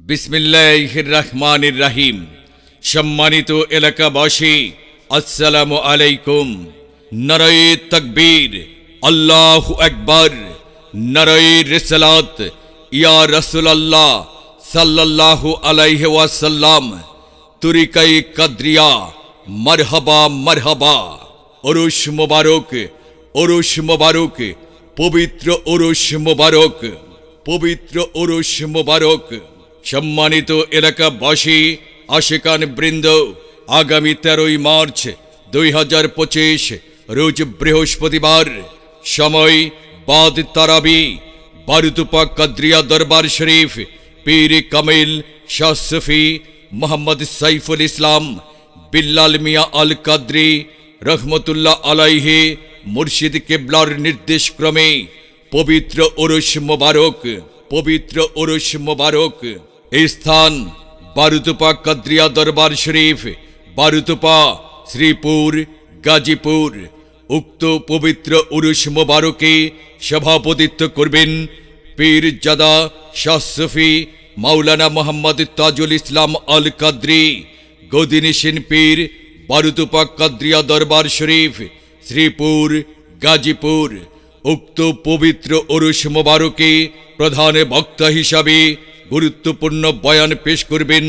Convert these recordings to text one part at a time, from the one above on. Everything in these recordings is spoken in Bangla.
বিসমিল্লাহির রহমানির রাহিম সম্মানিত এলাকাবাসী আসসালামু আলাইকুম নরই তকবীর আল্লাহ আকবর নরই রিসালাত ইয়া রসুলাল্লাহ সাল্লাল্লাহু আলাইহি ওয়াসাল্লাম তুরিকাই কদ্রিয়া মরহবা মরহবা অরুষ মোবারক অরুষ মোবারক পবিত্র অরুষ মোবারক পবিত্র অরুষ মোবারক সম্মানিত এলাকাবাসী, আশেকান বৃন্দ, আগামী তেরোই মার্চ দুই হাজার পঁচিশ, রোজ বৃহস্পতিবার, সময় বাদ তারাবি বারুতুপা কাদ্রিয়া দরবার শরীফ, পীর কামিল শাহ সফি মোহাম্মদ সাইফুল ইসলাম, বিল্লাল মিয়া আল কাদ্রি রহমতুল্লাহ আলাইহে মুর্শিদ কেবলার নির্দেশক্রমে পবিত্র ওরস মোবারক, পবিত্র ওরস মোবারক এই স্থান বারুতুপা কাদ্রিয়া দরবার শরীফ, বারুতুপা শ্রীপুর, গাজীপুর। উক্ত পবিত্র উরুস মোবারকে সভাপতিত্ব করবেন পীর জাদা শাহ সফি মাওলানা মোহাম্মদ তাজুল ইসলাম আল কাদ্রি গদিনিসিন পীর বারুতুপা কাদ্রিয়া দরবার শরীফ, শ্রীপুর, গাজীপুর। উক্ত পবিত্র ওরস মোবারকে প্রধান বক্তা হিসাবে গুরুত্বপূর্ণ বয়ান পেশ করবেন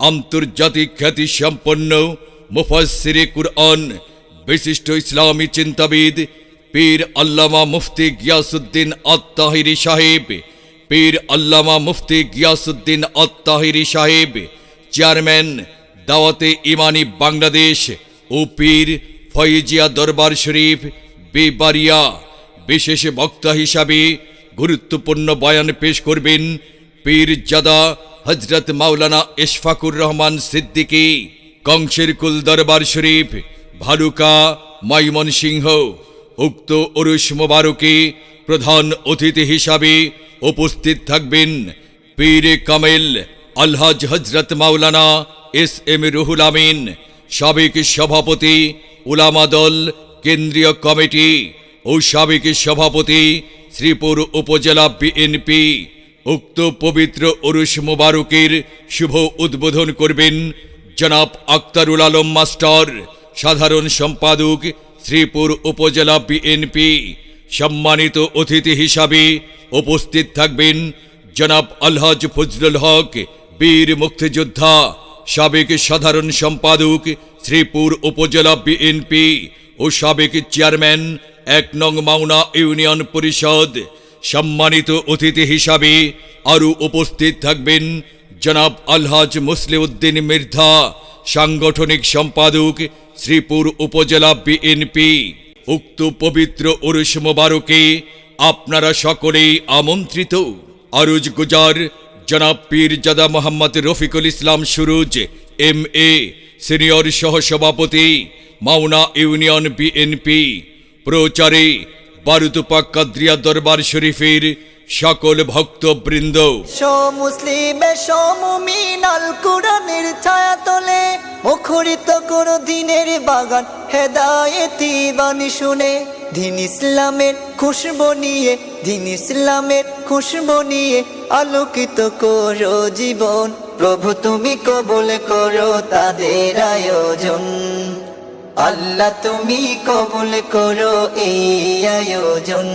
আন্তর্জাতিক খ্যাতি সম্পন্ন মুফাসসিরে কুরআন, বিশিষ্ট ইসলামী চিন্তাবিদ পীর আল্লামা মুফতি গিয়াসুদ্দিন আত্মাহিরি সাহেব, পীর আল্লামা মুফতি গিয়াসুদ্দিন আত্মাহিরি সাহেব, চেয়ারম্যান দাওয়াতে ইমানি বাংলাদেশ ও পীর ফয়েজিয়া দরবার শরীফ, বেবারিয়া। বিশেষ বক্তা হিসাবে গুরুত্বপূর্ণ বয়ান পেশ করবেন পীর জাদা হজরত মাওলানা ইশফাকুর রহমান সিদ্দিকী, কংসের কুল দরবার শরীফ, ভালুকা মাইমন সিংহ উক্ত অরুষ মোবারকে প্রধান অতিথি হিসাবে উপস্থিত থাকবেন পীর কামেল আলহাজ হজরত মাওলানা এস এম রুহুল আমিন, সাবেক সভাপতি উলামা দল কেন্দ্রীয় কমিটি ও সাবেক সভাপতি শ্রীপুর উপজেলা বিএনপি। উক্ত পবিত্র অরুষ মোবারকের শুভ উদ্বোধন করবেন জনাব আক্তারুল আলম মাস্টার, সাধারণ সম্পাদক, শ্রীপুর উপজেলা বিএনপি। সম্মানিত অতিথি হিসাবে উপস্থিত থাকবেন জনাব আলহাজ ফজলুল হক, বীর মুক্তিযোদ্ধা, সাবেক সাধারণ সম্পাদক, শ্রীপুর উপজেলা বিএনপি ও সাবেক চেয়ারম্যান, এক নং মাওনা ইউনিয়ন পরিষদ। সম্মানিত অতিথি হিসাবে আরও উপস্থিত থাকবেন জনাব আলহাজ মুসলিউদ্দিন মির্ধা, সাংগঠনিক সম্পাদক, শ্রীপুর উপজেলা বিএনপি। উক্ত পবিত্র ওরস মোবারকে আপনারা সকলেই আমন্ত্রিত। আরুজ গুজার জনাব পীর জাদা Mohammad Rafiqul Islam Suruj M A senior সহসভাপতি, মাওনা ইউনিয়ন বিএনপি। প্রচারে বারুতুপা কাদ্রিয়া দরবার শরীফের সকল ভক্তবৃন্দ। মুসলিমে সমুমিন আল কোরআনের ছায়া তোলে মুখরিত করো দিনের বাগান, হেদায়েতি বাণী শুনে। দিন ইসলামের খুশবু নিয়ে, দিন ইসলামের খুশবু নিয়ে আলোকিত করো জীবন। প্রভু তুমি কবুল করো তাদের আয়োজন। আল্লাহ তুমি কবুল করো এই আয়োজন।